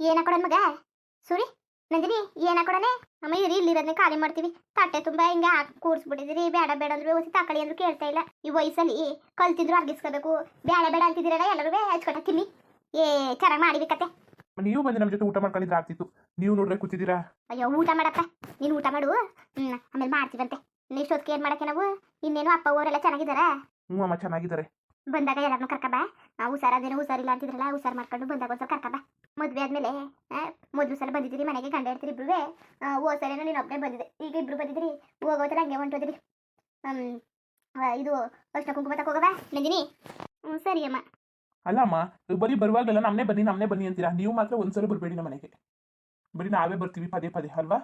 ಏನ ಕೊಡೋಣ ಮಗ? ಸುರಿ ನಂದಿನಿ ಏನ ಕೊಡನೆ? ಅಮ್ಮ ಇರಿ ಇಲ್ಲಿರೋದನ್ನ ಖಾಲಿ ಮಾಡ್ತೀವಿ. ತಟ್ಟೆ ತುಂಬಾ ಹಿಂಗೆ ಹಾಕಿ ಕೂಡ್ಸ್ಬಿಟ್ಟಿದಿರಿ ಬೇಡ ಬೇಡ ಅಂದ್ರೆ ಹೊಸಿ ತಕಳಿ ಅಂದ್ರೆ ಕೇಳ್ತಾ ಇಲ್ಲ. ಈ ವಯಸ್ಸಲ್ಲಿ ಕಲ್ತಿದ್ರು ಅರ್ಗಿಸ್ಕೋಬೇಕು. ಬೇಡ ಬೇಡ ಅಂತಿದ್ದೀರಲ್ಲ ಎಲ್ಲರೂ ಹಚ್ಕೊಟ್ಟ ತಿನ್ನಿ. ಏ ಚೆನ್ನಾಗಿ ಮಾಡಿವಿ ಕತೆ. ನೀವು ಬಂದು ನಮ್ಮ ಜೊತೆ ಊಟ ಮಾಡ್ಕೊಂಡಿದ್ರೆ ಆಗ್ತಿತ್ತು. ನೀವು ನೋಡ್ರೆ ಕೂತಿದ್ದೀರಾ? ಅಯ್ಯೋ ಊಟ ಮಾಡಪ್ಪ. ನೀನು ಊಟ ಮಾಡು. ಹ್ಮ್ ಆಮೇಲೆ ಮಾಡ್ತೀವಂತೆ. ಇಷ್ಟೊತ್ತಿಗೆ ಏನ್ ಮಾಡಕ್ಕೆ ನಾವು? ಇನ್ನೇನು ಅಪ್ಪ ಅವರೆಲ್ಲ ಚೆನ್ನಾಗಿದ್ದಾರಾ? ಹ್ಞೂ ಅಮ್ಮ ಚೆನ್ನಾಗಿದ್ದಾರೆ. ಬಂದಾಗ ಎಲ್ಲರನ್ನೂ ಕರ್ಕಬ. ಹುಷಾರದೇನೋ ಹುಷಾರಿಲ್ಲ ಅಂತಿದ್ರಲ್ಲ ಹುಷಾರ್ ಮಾಡ್ಕೊಂಡು ಬಂದಾಗ ಒಂದ್ಸಲ ಕರ್ಕಬ ಮದ್ವೆ ಆದ್ಮೇಲೆ ಮೊದ್ಲು ಸಲ ಬಂದಿದ್ದೀರಿ ಮನೆಗೆ ಗಂಡ ಇರ್ತೀರಿ ಇಬ್ರು ಹೋದ್ ಸಲ ನೀನು ಒಬ್ಬನೇ ಬಂದಿದ್ದೆ. ಈಗ ಇಬ್ರು ಬಂದಿದ್ದೀರಿ ಹೋಗೋತರ ಹಂಗೆ ಹೊಂಟೋದ್ರಿ ಹ್ಮ್ ಇದು ಅಷ್ಟ ಕುಂಕುಮ ತಗೋಗವ ನಂದಿನಿ. ಹ್ಞೂ ಸರಿ ಅಮ್ಮ. ಅಲ್ಲ ಅಮ್ಮ ಬರೀ ಬರುವಾಗಲ್ಲ ನಮ್ಮನೆ ಬನ್ನಿ ನಮ್ಮನೆ ಬನ್ನಿ ಅಂತೀರಾ? ನೀವು ಮಾತ್ರ ಒಂದ್ಸಲ ಬರಬೇಡಿ ನಮ್ಮ ಮನೆಗೆ. ಬರೀ ನಾವೇ ಬರ್ತೀವಿ ಪದೇ ಪದೇ ಅಲ್ವಾ?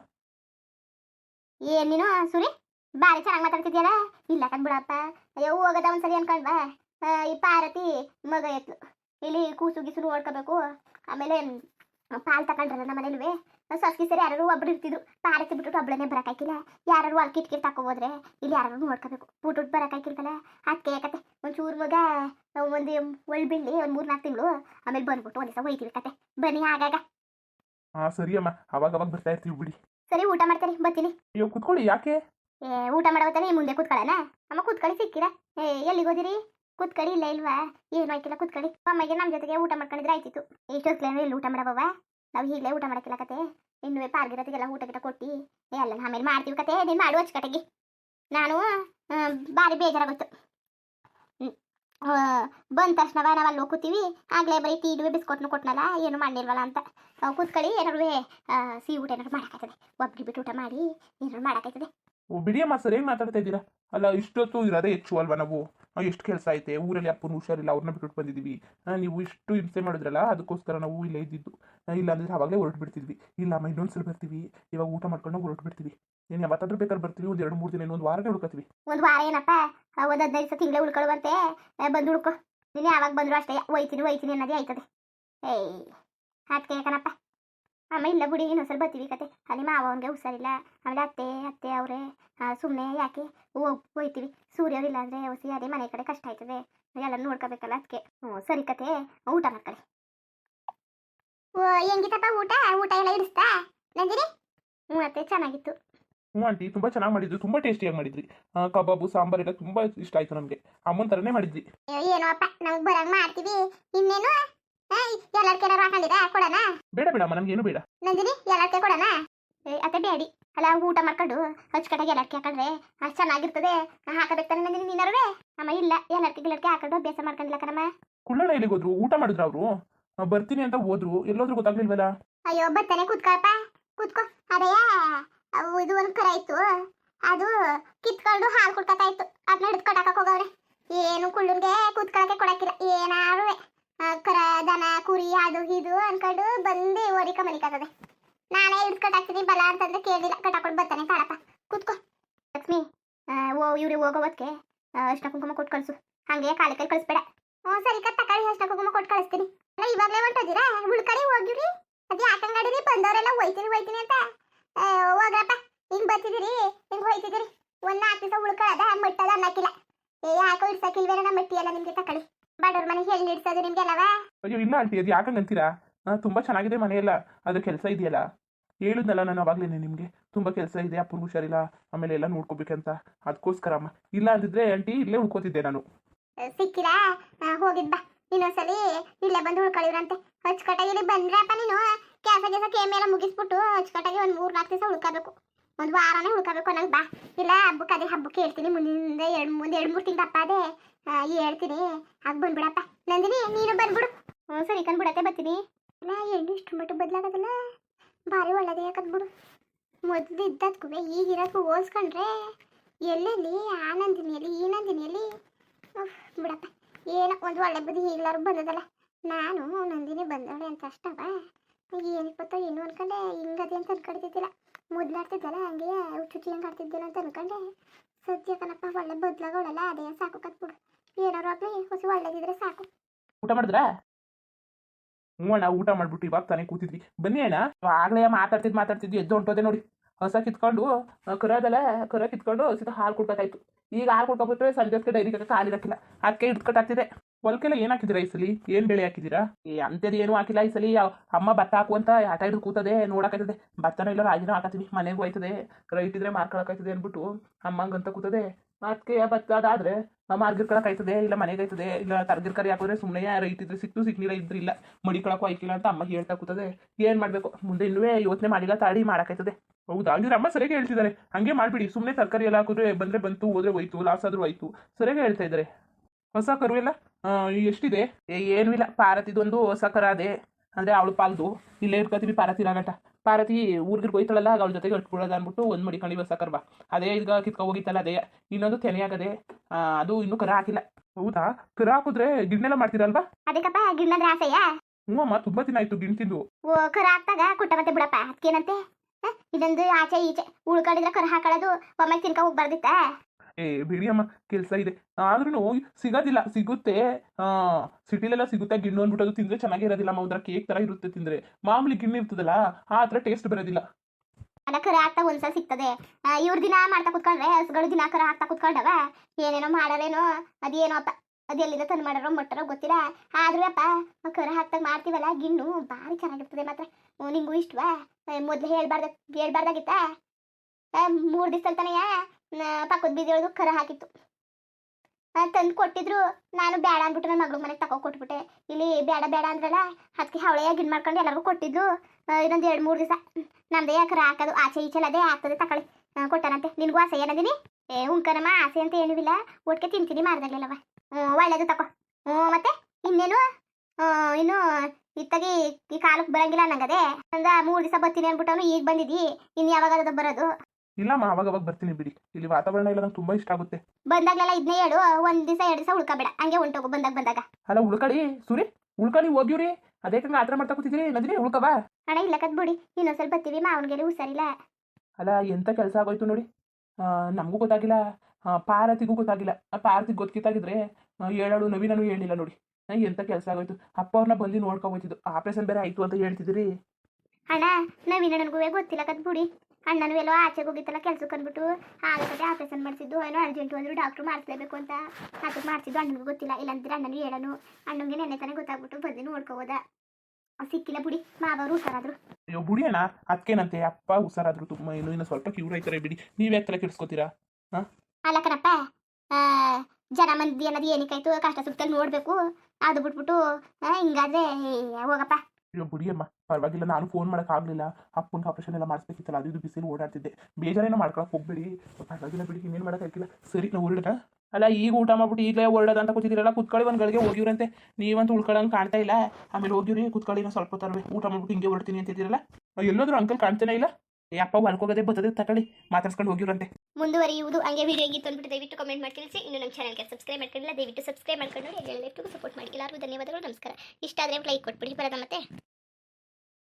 ಏನ್ ನೀನು ಸುರಿ? ಬಾರಿ ಚೆನ್ನಾಗಿ ಮಾತಾಡ್ತಿದ್ಯಲ್ಲ? ಇಲ್ಲ ಕಣ್ ಬಿಡಪ್ಪ ಅಯ್ಯೋ ಹೋಗದ ಒಂದ್ಸರಿ ಅನ್ಕೊಂಡ್ವಾ ಈ ಪಾರತಿ ಮಗ ಎತ್ತು ಇಲ್ಲಿ ಕೂಸು ಗೀಸು ನೋಡ್ಕೋಬೇಕು ಆಮೇಲೆ ಪಾಲ್ ತಕೊಂಡ್ರಲ್ಲ ನಮ್ಮ ಮನೇಲಿ ಸೊಸ್ಗೆ ಸರಿ ಯಾರು ಒಬ್ರು ಇರ್ತಿದ್ರು. ಪಾರತಿ ಬಿಟ್ಟು ಒಬ್ಳನೇ ಬರಕಾಯ್ಕಿಲ್ಲ ಯಾರು ಅಲ್ಲಿ ಕಿಟ್ಕಿರ್ ತಕೊ ಹೋದ್ರೆ ಇಲ್ಲಿ ಯಾರು ನೋಡ್ಕೋಬೇಕು. ಬಿಟ್ಬಿಟ್ಟು ಬರಕಾಕಿಲ್ವಲ್ಲ ಅದಕ್ಕೆ ಕತೆ ಒಂಚೂರು ಮಗ ಒಂದು ಒಳ್ ಬಿಳಿ ಒಂದು ಮೂರು ನಾಲ್ಕು ತಿಂಗಳು. ಆಮೇಲೆ ಬಂದ್ಬಿಟ್ಟು ಒಂದ್ ದಿವಸ ಹೋಯ್ತೀವಿ ಕತೆ. ಬನ್ನಿ ಆಗಾಗ. ಹಾ ಸರಿ ಅಮ್ಮ. ಅವಾಗ ಅವಾಗ ಬರ್ತಾ ಇರ್ತೀವಿ ಬಿಡಿ. ಸರಿ ಊಟ ಮಾಡ್ತೀನಿ. ಬರ್ತೀನಿ. ಅಯ್ಯೋ ಕುತ್ಕೊಳ್ಳಿ ಯಾಕೆ? ಏ ಊಟ ಮಾಡವತ್ತಾನೆ ಮುಂದೆ ಕೂತ್ಕೊಳ್ಳೋಣ? ಅಮ್ಮ ಕೂತ್ಕೊಳ್ಳಿ ಸಿಕ್ಕಿರ? ಏ ಎಲ್ಲಿಗೆ ಹೋದಿರಿ? ಕೂತ್ಕೊಳ್ಳಿ ಇಲ್ಲ ಇಲ್ವಾ? ಏನು ಆಯ್ತಿಲ್ಲ ಕುತ್ಕಡಿ. ಅಮ್ಮಗೆ ನಮ್ಮ ಜೊತೆಗೆ ಊಟ ಮಾಡ್ಕೊಂಡಿದ್ರೆ ಆಯ್ತಿತ್ತು. ಇಷ್ಟೊತ್ತೇನು ಇಲ್ಲಿ ಊಟ ಮಾಡಬವ ನಾವು ಈಗಲೇ ಊಟ ಮಾಡಕ್ಕಿಲ್ಲ ಕತೆ. ಇನ್ನು ಪಾರ್ಗಿರತ್ತಿಗೆಲ್ಲ ಊಟ ಗಿಟ ಕೊಟ್ಟು, ಏ ಅಲ್ಲ, ಆಮೇಲೆ ಮಾಡ್ತೀವಿ ಕತೆ. ನೀನು ಮಾಡು ಅಚ್ಚುಕಟ್ಟಿಗೆ ನಾನು ಭಾರಿ ಬೇಜಾರಾಗೋಯ್ತು. ಬಂದ ತಕ್ಷಣ ನಾವು ಅಲ್ಲಿ ಕೂತೀವಿ. ಆಗಲೇ ಬರೀ ಟೀ ಬಿಸ್ಕೊಟ್ನು ಕೊಟ್ನಲ್ಲ, ಏನು ಮಾಡಿಲ್ವಲ್ಲ ಅಂತ. ಕೂತ್ಕೊಳ್ಳಿ ಏನಾದ್ರು ಸಿಹಿ ಊಟ ಏನಾದ್ರು ಮಾಡೋಕ್ಕಾಯ್ತದೆ ಒಬ್ರಿಗೆ ಬಿಟ್ಟು ಊಟ ಮಾಡಿ ಏನಾದ್ರು ಮಾಡೋಕ್ಕಾಯ್ತದೆ ಬಿಡಿಯಮ್ಮ ಸರಿಯಾಗಿ ಮಾತಾಡ್ತಾ ಇದ್ದೀರಾ? ಅಲ್ಲ ಇಷ್ಟೊತ್ತು ಇರೋದೇ ಹೆಚ್ಚು ಅಲ್ವಾ ನಾವು? ಎಷ್ಟು ಕೆಲಸ ಐತೆ ಊರಲ್ಲಿ ಅಪ್ಪನ ಹುಷಾರಿಲ್ಲ ಅವ್ರನ್ನ ಬಿಟ್ಬಿಟ್ಟು ಬಂದಿದ್ದೀವಿ. ನೀವು ಇಷ್ಟು ಹಿಂಸೆ ಮಾಡಿದ್ರಲ್ಲ ಅದಕ್ಕೋಸ್ಕರ ನಾವು ಇಲ್ಲೇ ಇದ್ದಿದ್ದು. ಆ, ಇಲ್ಲ ಅಂದ್ರೆ ಅವಾಗಲೇ ಹೊರಟು ಬಿಡ್ತಿದ್ವಿ. ಇಲ್ಲ ಅಮ್ಮ ಇನ್ನೊಂದ್ಸಲ ಬರ್ತೀವಿ. ಇವಾಗ ಊಟ ಮಾಡ್ಕೊಂಡು ಹೊರಟು ಬಿಡ್ತೀವಿ. ಏನು ಯಾವತ್ತಾದ್ರೂ ಬೇಕಾದ್ರೆ ಬರ್ತೀವಿ ಒಂದು ಎರಡು ಮೂರು ದಿನ ಇನ್ನೊಂದು ವಾರನೇ ಹುಡುಕತ್ತೀವಿ ಒಂದು ವಾರ ಏನಪ್ಪ? ಒಂದ್ ಹದಿನೈದು ದಿವಸ ತಿಂಗಳೇ ಉಳ್ಕೊಳ್ಳುವಂತೆ. ಬಂದು ಉಳ್ಕೊ ನೀನು ಯಾವಾಗ ಬಂದ್ರು ಅಷ್ಟೇ. ಒಯ್ತೀನಿ ಒಯ್ತೀನಿ ಅನ್ನೋದೇ ಆಯ್ತದೆ. ಏಯ್ ಅದಕ್ಕೆ ಅಮ್ಮ ಇಲ್ಲ ಬಿಡಿ ಇನ್ನೊಂದ್ಸಲ ಬರ್ತೀವಿ ಕತೆ. ಅಲ್ಲಿ ಮಾವ ಅವನಿಗೆ ಹುಷಾರಿಲ್ಲ. ಆಮೇಲೆ ಅತ್ತೆ ಅತ್ತೆ ಅವರೇ ಸುಮ್ಮನೆ ಯಾಕೆ ಹೋಗ್ ಹೋಯ್ತೀವಿ. ಸೂರ್ಯವ್ರಿಲ್ಲ ಅಂದರೆ ಹೊಸಿ ಅದೇ ಮನೆ ಕಡೆ ಕಷ್ಟ ಆಯ್ತದೆ. ಎಲ್ಲ ನೋಡ್ಕೋಬೇಕಲ್ಲ ಅದಕ್ಕೆ ಹ್ಞೂ ಸರಿ ಕತೆ. ಊಟ ಮಾಡ್ಕೊಳ್ಳಿ. ಓ ಹೆಂಗಿತ್ತಪ್ಪ ಊಟ? ಊಟ ಎಲ್ಲ ಇಡಿಸ್ತಾ ನಂದಿರಿ ಹ್ಞೂ ಅತ್ತೆ ಚೆನ್ನಾಗಿತ್ತು. ಹ್ಞೂ ಆಂಟಿ ತುಂಬ ಚೆನ್ನಾಗಿ ಮಾಡಿದ್ರು. ತುಂಬ ಟೇಸ್ಟಿಯಾಗಿ ಮಾಡಿದ್ರಿ. ಆ, ಕಬಾಬು ಸಾಂಬಾರ್ ಎಲ್ಲ ತುಂಬಾ ಇಷ್ಟ ಆಯ್ತು ನಮಗೆ. ಅಮ್ಮನ ಥರನೇ ಮಾಡಿದ್ವಿ. ಅಯ್ಯೋ, ಏನೋ ಅಪ್ಪ ನಮ್ಗೆ ಬರಂಗ್ ಮಾಡ್ತೀವಿ. ಇನ್ನೇನು? ಎಲ್ಲಾರ್ಕೆ ಏನಾರು ಹಾಕೊಂಡಿದ ಕೊಡೋಣ ಬೇಡ ಬೇಡಮ್ಮ ನಮ್ಗೆ ಏನು ಬೇಡ. ನಂದಿನಿ ಎಲ್ಲಾರ್ಕೆ ಕೊಡೋಣ ಅತ್ತೆ ಬೇಡಿ. ಅಲ್ಲ ಊಟ ಮಾಡ್ಕೊಂಡು ಹಚ್ಕಟ್ಟಾಗಿ ಎಲ್ಲಾರ್ಕೆ ಹಾಕೊಂಡ್ರೆ ಅಷ್ಟು ಚೆನ್ನಾಗಿರ್ತದೆ. ಹಾಕಬೇಕು ತಾನೆ ನಂದಿನಿ ನೀನಾರುವೆ? ಅಮ್ಮ ಇಲ್ಲ. ಎಲ್ಲಾರ್ಕೆ ಗಿಲ್ಲರ್ಕೆ ಹಾಕೊಂಡು ಅಭ್ಯಾಸ ಮಾಡ್ಕೊಂಡಿಲ್ಲ ಕಣಮ್ಮ. ಕುಳ್ಳಣ್ಣ ಎಲ್ಲಿಗೆ ಹೋದ್ರು? ಊಟ ಮಾಡಿದ್ರು ಅವರು? ಬರ್ತೀನಿ ಅಂತ ಹೋದ್ರು. ಎಲ್ಲೋದ್ರು ಗೊತ್ತಾಗ್ಲಿಲ್ವಲ್ಲ? ಅಯ್ಯೋ ಬರ್ತಾನೆ ಕೂತ್ಕೊಳಪ್ಪ. ಕೂತ್ಕೋ. ಅದೇ ಅವು ಇದು ಒಂದು ಕರ ಇತ್ತು. ಅದು ಕಿತ್ಕೊಂಡು ಹಾಲು ಕುಡ್ಕೊತಾ ಇತ್ತು. ಅದನ್ನ ಹಿಡ್ಕೊಂಡು ಹಾಕಕ್ ಹೋಗವ್ರೆ. ಏನು ಕುಳ್ಳುನ್ಗೆ ಕೂತ್ಕೊಳಕ್ಕೆ ಕೊಡಕ್ಕಿಲ್ಲ. ಏನಾರು ಕರ, ದನ, ಕುರಿ, ಅದು, ಇದು ಅನ್ಕೊಂಡು ಬಂದು ಓರಿಕ ಮನಿಕಾತದೆ ನಾನೇ ಹಿಡಿದು ಕಟಾಕ್ತೀನಿ ಬಲ ಅಂತಂದ್ರೆ ಕೇಳಿಲ್ಲ. ಕಟ್ಟಾಕೊಂಡು ಬರ್ತಾನೆ, ಕಾಡಪ್ಪ. ಕೂತ್ಕೋ. ಲಕ್ಷ್ಮಿ ಓ, ಇವ್ರಿಗೆ ಹೋಗೋ ಅಷ್ಟ ಕುಂಕುಮ ಕೊಟ್ಟು ಕಳ್ಸು. ಹಂಗೆ ಕಾಲಿ ಕೈ ಕಳಿಸ್ಬೇಡ. ಹ್ಞೂ, ಸರಿ ಕಳಿ ಅರ್ಶಿನ ಕುಂಕುಮ ಕೊಟ್ಟು ಕಳಿಸ್ತೀನಿ. ಅಲ್ಲ, ಇವಾಗಲೇ ಹೊಂಟೋದಿರಾ? ಉಳ್ಕಡಿ ಹೋಗಿರಿ ಅದು ಯಾಕಂಗಡಿರಿ ಬಂದವರೆಲ್ಲ ಒಯ್ತೀನಿ ಒಯ್ತೀನಿ ಅಂತ. ಹೋಗ್ರಪ್ಪ. ಹಿಂಗೆ ಬರ್ತಿದ್ದೀರಿ, ಹಿಂಗೆ ಹೋಯ್ತಿದ್ದೀರಿ. ಒಂದು ನಾಲ್ಕು ದಿವಸ ಉಳ್ಕೊಳ್ಳೋದ, ಮಟ್ಟದ ಅನ್ನಕ್ಕಿಲ್ಲ. ಏ, ಯಾಕೋ ಇಡ್ಸಕ್ಕಿಲ್ವೇನ ಮಟ್ಟಿ ಎಲ್ಲ ನಿಮಗೆ ತಕೊಳ್ಳಿ. ಬಡವ್ರ ಮನೆ ಹೇಳಿ ನಡೆಸೋದು ನಿಮ್ಗೆಲ್ಲವ? ಅಯ್ಯೋ ಇಲ್ಲ ಆಂಟಿ ಅದು ಯಾಕಂಗ್ ಅಂತೀರಾ? ಆ, ತುಂಬ ಚೆನ್ನಾಗಿದೆ ಮನೆಯೆಲ್ಲ. ಅದ್ರ ಕೆಲಸ ಇದೆಯಲ್ಲ? ಹೇಳುದಲ್ಲ ನಾನು ಅವಾಗ್ಲೇನೆ ನಿಮಗೆ. ತುಂಬಾ ಕೆಲಸ ಇದೆ ಅಪ್ಪನ ಹುಷಾರಿಲ್ಲ ಆಮೇಲೆ ಎಲ್ಲ ನೋಡ್ಕೋಬೇಕಂತ. ಅದಕ್ಕೋಸ್ಕರ ಅಮ್ಮ. ಇಲ್ಲ ಅಂದಿದ್ರೆ ಆಂಟಿ ಇಲ್ಲೇ ಉಳ್ಕೋತಿದ್ದೆ ನಾನು. ಸಿಕ್ಕಿರಾ? ಹೋಗಿದ್ ಬಾ. ಇನ್ನೊಂದ್ಸಲಿ ಇಲ್ಲೇ ಬಂದು ಉಳ್ಕೊಳ್ಳಿವ್ರಂತೆ ಅಚ್ಚುಕಟ್ಟಾಗಿ ಇಲ್ಲಿ ಬಂದ್ರಪ್ಪ ನೀನು. ಕೆಲಸ ಕೆಲಸ ಕೇಮ್ ಎಲ್ಲ ಮುಗಿಸ್ಬಿಟ್ಟು ಅಚ್ಚುಕಟ್ಟಾಗಿ ಒಂದು ಮೂರು ನಾಲ್ಕು ದಿವಸ ಉಳ್ಕೋಬೇಕು. ಒಂದು ವಾರನೇ ಉಳ್ಕೋಬೇಕು ನಂಗೆ ಬಾ. ಇಲ್ಲ ಹಬ್ಬಕ್ಕೆ ಅದೇ ಹಬ್ಬಕ್ಕೆ ಹೇಳ್ತೀನಿ. ಮುಂದಿನ ಎರಡು ಮುಂದೆ ಎರಡು ಮೂರು ತಿಂಗಳು ಹಬ್ಬ ಅದೇ. ಆ, ಹೇಳ್ತೀನಿ. ಆಗ ಬಂದ್ಬಿಡಪ್ಪ. ನಂದಿನಿ, ನೀನು ಬಂದ್ಬಿಡು. ಹ್ಞೂ, ಸರಿ, ಕಂದ್ಬಿಡತ್ತೆ, ಬರ್ತೀನಿ. ನಾ ಹೆಣ್ಣು ಇಷ್ಟು ಮಟ್ಟು ಬದಲಾಗೋದಿಲ್ಲ? ಭಾರಿ ಒಳ್ಳೇದೇ ಯಾಕಂದ್ಬಿಡು ಮೊದಲು ಇದ್ದದ್ಕೂ ಈಗಿರೋಕ್ಕೂ ಹೋಲ್ಸ್ಕೊಂಡ್ರೆ ಎಲ್ಲೆಲ್ಲಿ? ಆ ನಂದಿನಿಯಲ್ಲಿ, ಈ ನಂದಿನಿಯಲ್ಲಿ? ಬಿಡಪ್ಪ. ಏನೋ ಒಂದು ಒಳ್ಳೆ ಬದಿ ಈಗಲಾರು ಬಂದದಲ್ಲ. ನಾನು ನಂದಿನಿ ಬಂದವಳೆ ಅಂತ ಅಷ್ಟವ. ಏನಕ್ಕೆ ಗೊತ್ತೋ ಏನು ಅನ್ಕೊಂಡೆ. ಹಿಂಗದೆ ಅಂತ ಅನ್ಕೊಂಡಿದ್ದಿಲ್ಲ. ಮೊದ್ಲಾಡ್ತಿದ್ದಲ್ಲ ಹಂಗೆ ಚುಚ್ಚಿ ಹಂಗೆ ಆಡ್ತಿದ್ದಿಲ್ಲ ಅಂತ ಅನ್ಕೊಂಡೆ. ಸದ್ಯ ಕಣಪ್ಪ, ಒಳ್ಳೆ ಬದಲಾಗೋಳಲ್ಲ, ಅದೇ ಸಾಕು ಕತ್ಬಿಡು ಏನಾರು ಆಗ್ಲಿ ಹೊಸ ಒಳ್ಳೇದಿದ್ರೆ ಸಾಕು. ಊಟ ಮಾಡಿದ್ರಾ? ಹ್ಞೂ ಅಣ್ಣ ಊಟ ಮಾಡ್ಬಿಟ್ಟು ಇವಾಗ ತಾನೇ ಕೂತಿದ್ವಿ. ಬನ್ನಿ ಅಣ್ಣ. ಆಗ್ಲೇ ಮಾತಾಡ್ತಿದ್ ಮಾತಾಡ್ತಿದ್ವಿ ಎದ್ದು ಹೊಂಟೋದೆ ನೋಡಿ. ಹೊಸ ಕಿತ್ಕೊಂಡು ಆ, ಕರ ಕಿತ್ಕೊಂಡು ಸೀದಾ ಹಾಲು ಕುಡ್ಕೊತಾಯ್ತು. ಈಗ ಹಾಲು ಕುಡ್ಕೊಬಿಟ್ರೆ ಸಂಜೆ ಡೈರಿ ಕಕ್ಕ ಹಾಲು ಇರಕ್ಕಿಲ್ಲ. ಅದಕ್ಕೆ ಇಟ್ಕೊಟ್ಟಾಗ್ತಿದೆ ಹೊಲ್ಕೆಲ್ಲ ಏನು ಹಾಕಿದ್ದೀರಾ ಈ ಸಲ? ಏನು ಬೆಳೆ ಹಾಕಿದ್ದೀರಾ? ಏ ಅಂಥದ್ದು ಏನು ಹಾಕಿಲ್ಲ ಈ ಸಲ. ಯಾವ- ಅಮ್ಮ ಭತ್ತ ಹಾಕುವಂತ ಆಟ ಹಿಡಿದು ಕೂತದೆ ನೋಡಕ್ಕಾಯ್ತದೆ ಭತ್ತನೋ ಇಲ್ಲ ರಾಜಿನೂ ಹಾಕತ್ತೀವಿ. ಮನೆಗೂ ಹೋಯ್ತದೆ. ರೈಟ್ ಇದ್ರೆ ಮಾರ್ಕೊಳಕಾಯ್ತದೆ ಅಂದ್ಬಿಟ್ಟು ಅಮ್ಮಂಗಂತ ಕೂತದೆ. ಅದಕ್ಕೆ ಭತ್ತ ಅದಾದ್ರೆ ಮಾರ್ಗಿರ್ಕೊಳಕಾಯ್ತದೆ ಇಲ್ಲ ಮನೆಗೆ ಆಯ್ತದೆ, ಇಲ್ಲ ತರ್ಗಿರ್ಕರಿ ಹಾಕಿದ್ರೆ ಸುಮ್ಮನೆ ರೈಟ್ ಇದ್ರೆ ಸಿಕ್ತು, ಸಿಗ್ಲಿಲ್ಲ, ಇದ್ರೆ ಇಲ್ಲ. ಮಡಿಕೊಳಕ್ಕೂ ಆಯ್ಕಿಲ್ಲ ಅಂತ ಅಮ್ಮ ಹೇಳ್ತಾ ಕೂತದೆ. ಏನು ಮಾಡಬೇಕು? ಮುಂದೆ ಇನ್ನೂ ಯೋಚನೆ ಮಾಡಿಲ್ಲ, ತಾಡಿ ಮಾಡೋಕ್ಕಾಯ್ತದೆ. ಹೌದಾ? ಇವ್ರ ಅಮ್ಮ ಸರಿಯಾಗಿ ಹೇಳ್ತಿದ್ದಾರೆ. ಹಂಗೆ ಮಾಡ್ಬಿಡಿ. ಸುಮ್ಮನೆ ತರಕಾರಿ ಎಲ್ಲ ಹಾಕಿದ್ರೆ ಬಂದ್ರೆ ಬಂತು, ಹೋದ್ರೆ ಹೋಯ್ತು ಲಾಸ್ ಆದ್ರೂ ಆಯ್ತು ಸರಿಯಾಗಿ ಹೇಳ್ತಾ ಇದ್ದಾರೆ. ಹೊಸ ಕರು ಎಲ್ಲ? ಎಷ್ಟಿದೆ? ಏನೂ ಇಲ್ಲ. ಪಾರತಿದೊಂದು ಹೊಸ ಕರ ಅದೇ. ಅಂದ್ರೆ ಅವಳು ಪಾಲ್ದು. ಇಲ್ಲೇ ಇಟ್ಕೋತೀವಿ ಪಾರತಿ ರಾಗಟ ಪಾರತಿ ಊರ್ಗಿರ್ ಹೋಯ್ತಾಳಲ್ಲ ಅವಳ ಜೊತೆಗೆ ಇಟ್ಕೊಳ್ಳೋದು ಅಂದ್ಬಿಟ್ಟು ಒಂದು ಮಡಿಕೊಂಡು ಕರ್ಬ ಅದೇ ಈಗ ಕಿತ್ಕೊ ಹೋಗಿತ್ತಲ್ಲ ಅದೇ. ಇನ್ನೊಂದು ತೆನೆ ಆಗದೆ ಆ, ಅದು ಇನ್ನೂ ಕರ ಹಾಕಿಲ್ಲ. ಹೌದಾ? ಕರ ಹಾಕಿದ್ರೆ ಗಿಣ್ಣೆಲ್ಲ ಮಾಡ್ತೀರಲ್ವಾ? ಅದಕ್ಕಪ್ಪ ಗಿಣ್ಣಂದ್ರೆ ಆಸೆಯಾ? ಹ್ಞೂ ಅಮ್ಮ ತುಂಬಾ ದಿನ ಆಯ್ತು ಗಿಣ್ ತಿಂದು. ಓ ಕರ ಹಾಕ್ದಾಗ ಕುಟ್ಟ ಮತ್ತೆ ಬಿಡಪ್ಪ ಅದಕ್ಕೇನಂತೆ? ಇದೊಂದು ಆಚೆ ಈಚೆ ಉಳ್ಕೊಂಡಿದ್ರೆ ಕರ ಹಾಕೊಳ್ಳೋದು ಒಮ್ಮೆ ತಿನ್ಕ ಹೋಗ್ಬಾರ್ದಿತ್ತ? ಏ ಬಿಡಿಯಮ್ಮ ಕೆಲಸ ಇದೆ. ಆದ್ರೂ ಸಿಗೋದಿಲ್ಲ, ಸಿಗುತ್ತೆ. ಸಿಟಿಲೆಲ್ಲ ಸಿಗುತ್ತೆ, ಗಿಣ್ಣು ಅಂದ್ಬಿಟ್ಟು ಅದು ತಿಂದ್ರೆ ಚೆನ್ನಾಗಿರೋದಿಲ್ಲ ಅಮ್ಮ, ಒಂಥರ ಕೇಕ್ ತರ ಇರುತ್ತೆ ತಿಂದ್ರೆ. ಮಾಮೂಲಿ ಗಿಣ್ಣು ಇರ್ತದಲ್ಲ, ಆ ತರ ಟೇಸ್ಟ್ ಬರೋದಿಲ್ಲ. ಕರ ಹಾಕ್ತಾ ಒಂದ್ಸಲ ಸಿಗ್ತದೆ. ಇವ್ರ ದಿನ ಮಾಡ್ತಾ ಕುತ್ಕೊಂಡ್ರೆ, ಹಸುಗಳು ದಿನ ಕರ ಆಗ್ತಾ ಕುತ್ಕೊಂಡವ. ಏನೇನೋ ಮಾಡಾರೇನೋ, ಅದೇನೋ ಅಪ್ಪ ಅದೆಲ್ಲಿಂದ ತಂದು ಮಾಡಾರೋ ಮಟ್ಟರೋ ಗೊತ್ತಿಲ್ಲ. ಆದ್ರೂ ಅಪ್ಪ ಕರ ಹಾಕ್ದಾಗ ಮಾಡ್ತೀವಲ್ಲ, ಗಿಣ್ಣು, ಭಾರಿ ಚೆನ್ನಾಗಿರ್ತದೆ ಮಾತ್ರ. ನಿಂಗೂ ಇಷ್ಟವಾ? ಮೊದ್ಲು ಹೇಳ್ಬಾರ್ದ, ಹೇಳ್ಬಾರ್ದಾಗಿತ್ತ? ಮೂರು ದಿವಸ ತನಕ ಪಕ್ಕದ ಬೀದಿಯೊಳದು ಕರ ಹಾಕಿತ್ತು. ತಂದು ಕೊಟ್ಟಿದ್ರು, ನಾನು ಬೇಡ ಅಂದ್ಬಿಟ್ಟು ನನ್ನ ಮಗಳು ಮನೆಗೆ ತಗೋ ಕೊಟ್ಬಿಟ್ಟೆ. ಇಲ್ಲಿ ಬೇಡ ಬೇಡ ಅಂದ್ರಲ್ಲ ಅದಕ್ಕೆ ಹವಳೆಯಾಗಿ ಗಿನ್ ಮಾಡ್ಕೊಂಡು ಎಲ್ಲರಿಗೂ ಕೊಟ್ಟಿದ್ದು. ಇನ್ನೊಂದು ಎರಡು ಮೂರು ದಿವಸ ನಮ್ದೇ ಕರ ಹಾಕೋದು, ಆಚೆ ಈಚೆಲ್ಲ ಅದೇ ಆಗ್ತದೆ ತಕೊಳ್ಳಿ ಕೊಟ್ಟಾರಂತೆ ನಿನ್ಗೂ ಆಸೆ ಏನದಿನಿ ಏ, ಉಂಕನಮ್ಮ, ಆಸೆ ಅಂತ ಏನಿಲ್ಲ ಒಟ್ಟಿಗೆ ತಿಂತೀನಿ ಮಾಡ್ದಾಗ್ಲಿಲ್ಲವ ಹ್ಞೂ ಒಳ್ಳೇದು ತಕೋ. ಹ್ಞೂ ಮತ್ತೆ? ಇನ್ನೇನು? ಹ್ಮ್ ಇನ್ನು ಇತ್ತಾಗಿ ಈ ಕಾಲಕ್ಕೆ ಬರಂಗಿಲ್ಲ ನಂಗದೆ ಅಂದ ಮೂರು ದಿವಸ ಬರ್ತೀನಿ ಅಂದ್ಬಿಟ್ಟು ಈಗ ಬಂದಿದ್ದಿ ಇನ್ನು ಯಾವಾಗ ಬರೋದು? ಇಲ್ಲಮ್ಮ ಅವಾಗ ಅವಾಗ ಬರ್ತೀನಿ ಬಿಡಿ. ಇಲ್ಲಿ ವಾತಾವರಣ ಇಲ್ಲ ನಂಗೆ ತುಂಬಾ ಇಷ್ಟ ಆಗುತ್ತೆ. ಬಂದಾಗ್ಲೆಲ್ಲ ಇದನ್ನೇ ಹೇಳು ಒಂದ್ ದಿವಸ ಎರಡು ದಿವಸ ಉಳ್ಕೋಬೇಡ. ಹಂಗೆ ಹೊಂಟೋಗು ಬಂದಾಗ ಬಂದಾಗ. ಅಲ್ಲ ಉಳ್ಕಳಿ ಸುರಿ. ಉಳ್ಕಳಿ ಹೋಗ್ಯೂರಿ ಅದೇ ಕಂಗ ಆತರ ಮಾಡ್ತಾ ಕೂತಿದ್ದೀರಿ. ನದಿನಿ ಉಳ್ಕವಾ ಅಣ್ಣ ಇಲ್ಲ ಕದ್ ಬಿಡಿ ಇನ್ನೊಂದ್ ಸ್ವಲ್ಪ ಬರ್ತೀವಿ ಮಾವನ್ಗೆಲ್ಲ ಹುಷಾರಿಲ್ಲ. ಅಲ್ಲ ಎಂತ ಕೆಲಸ ಆಗೋಯ್ತು ನೋಡಿ. ಆ, ನಮಗೂ ಗೊತ್ತಾಗಿಲ್ಲ. ಆ, ಪಾರತಿಗೂ ಗೊತ್ತಾಗಿಲ್ಲ. ಆ ಪಾರತಿಗೆ ಗೊತ್ತಿತ್ತಾಗಿದ್ರೆ ಹೇಳೋಳು ನವೀನನು ಹೇಳಿಲ್ಲ ನೋಡಿ. ಆ, ಎಂತ ಕೆಲಸ ಆಗೋಯ್ತು. ಅಪ್ಪ ಅವ್ರನ್ನ ಬಂದು ನೋಡ್ಕೊ ಹೋಯ್ತಿದ್ದು. ಆಪರೇಷನ್ ಬೇರೆ ಆಯ್ತು ಅಂತ ಹೇಳ್ತಿದ್ರಿ ಅಣ್ಣ ನವೀನ ನನಗೂ ಗೊತ್ತಿಲ್ಲ ಕದ್ ಬಿಡಿ ಅಣ್ಣನೂ ಎಲ್ಲೋ ಆಚೆಗೆ ಹೋಗಿತ್ತಲ್ಲ ಕೆಲ್ಸಕ್ಕೆ ಅಂದ್ಬಿಟ್ಟು ಕಡೆ ಆಪರೇಷನ್ ಮಾಡಿಸಿದ್ದು ಏನೋ ಅರ್ಜೆಂಟು ಅಂದ್ರು ಡಾಕ್ಟ್ರು ಮಾಡಿಸ್ಲೇಬೇಕು ಅಂತ. ಅದಕ್ಕೆ ಮಾಡಿಸಿದ್ದು ಅಣ್ಣನಿಗೂ ಗೊತ್ತಿಲ್ಲ ಇಲ್ಲಾಂದ್ರೆ ಅಣ್ಣನಿಗೆ ಹೇಳನು. ಅಣ್ಣನಿಗೆ ನೆನ್ನೆ ತಾನೇ ಗೊತ್ತಾಗ್ಬಿಟ್ಟು ಬಂದು ನೋಡ್ಕೋಬೋದ ಸಿಕ್ಕಿಲ್ಲ ಬಿಡಿ ಮಾವರು ಹುಷಾರಾದ್ರು. ಅಯ್ಯೋ ಬುಡಿಯಣ್ಣ ಅದಕ್ಕೇನಂತೆ ಅಪ್ಪ ಹುಷಾರಾದ್ರು ತುಂಬ ಇನ್ನು ಇನ್ನು ಸ್ವಲ್ಪ ಕ್ಯೂರ್ ಆಯ್ತಾರೆ ಬಿಡಿ. ನೀವು ಯಾಕೆ ತಲೆ ಕೆಡಿಸ್ಕೋತೀರಾ? ಅಲ್ಲ ಕಣಪ್ಪ ಆ, ಜನ ಮಂದಿ ಅನ್ನೋದು ಏನಕ್ಕಾಯ್ತು ಕಷ್ಟ ಸುತ್ತಲ್ಲಿ ನೋಡ್ಬೇಕು. ಅದು ಬಿಟ್ಬಿಟ್ಟು ಹಿಂಗಾದ್ರೆ ಹೋಗಪ್ಪ. ಅಯ್ಯೋ ಬುಡಿಯಮ್ಮ ಪರವಾಗಿಲ್ಲ, ನಾನು ಫೋನ್ ಮಾಡೋಕ್ಕಾಗಲಿಲ್ಲ ಅಪ್ಪನಿಗೆ ಆಪರೇಷನ್ ಎಲ್ಲ ಮಾಡಿಸ್ಬೇಕಿತ್ತಲ್ಲ, ಅದು ಇದು ಬಿಸಿಲು ಓಡಾಡ್ತಿದ್ದೆ. ಬೇಜಾರೇನೋ ಮಾಡ್ಕೊಳಕ್ ಹೋಗ್ಬೇಡಿ. ಪರವಾಗಿಲ್ಲ ಬಿಡಿ, ಇನ್ನೇನು ಮಾಡೋಕ್ಕಾಗಿಲ್ಲ ಸರಿ, ನಾವು ಹೊರಡೋಣ ಅಲ್ಲ, ಈಗ ಊಟ ಮಾಡ್ಬಿಟ್ಟು ಈಗಲೇ ಹೊರಡೋದು ಅಂತ ಕೂತಿದ್ದೀರಲ್ಲ, ಕುತ್ಕೊಳ್ಳಿ ಒಂದು ಗಳಿಗೆ ಹೋಗಿವ್ರಂತೆ. ನೀವಂತೂ ಉಳ್ಕೊಳ್ಳೋಂಗೆ ಕಾಣ್ತಾ ಇಲ್ಲ. ಆಮೇಲೆ ಹೋಗಿವ್ರಿ, ಕುತ್ಕೊಳ್ಳಿ ನಾವು ಸ್ವಲ್ಪ ತರವೆ ಊಟ ಮಾಡ್ಬಿಟ್ಟು ಹಿಂಗೆ ಹೊರಡ್ತೀನಿ ಅಂತಿದ್ದೀರಲ್ಲ? ಎಲ್ಲೋದ್ರೂ ಅಂಕಲ್ ಕಾಣ್ತಾನೆ ಇಲ್ಲ? ಏ, ಅಪ್ಪ ಹೊಲ್ಕೋಗದೆ ಬರ್ತದೆ, ತಗೊಳ್ಳಿ. ಮಾತಾಡ್ಸ್ಕೊಂಡು ಹೋಗಿರಂತೆ ಮುಂದುವರಿಯುವುದು ಹಂಗೆ ವಿಡಿಯೋ ಆಗಿತ್ತು ಅಂದ್ಬಿಟ್ಟು ದಯವಿಟ್ಟು ಕಮೆಂಟ್ ಮಾಡಿ, ತಿಳಿಸಿ. ಇನ್ನು ನಮ್ಮ ಚಾನಲ್ಗೆ ಸಬ್ಸ್ಕ್ರೈಬ್ ಮಾಡ್ಕೊಂಡಿಲ್ಲ, ದಯವಿಟ್ಟು ಸಬ್ಸ್ಕ್ರೈಬ್ ಮಾಡ್ಕೊಂಡು ನೋಡಿ ಎಲ್ಲರಿಗೂ ಸಪೋರ್ಟ್ ಮಾಡಿ. ಎಲ್ಲರಿಗೂ ಧನ್ಯವಾದಗಳು, ನಮಸ್ಕಾರ. ಇಷ್ಟ ಆದರೆ ಲೈಕ್ ಕೊಟ್ಬಿಡಿ ಬರೋದ ಮತ್ತೆ.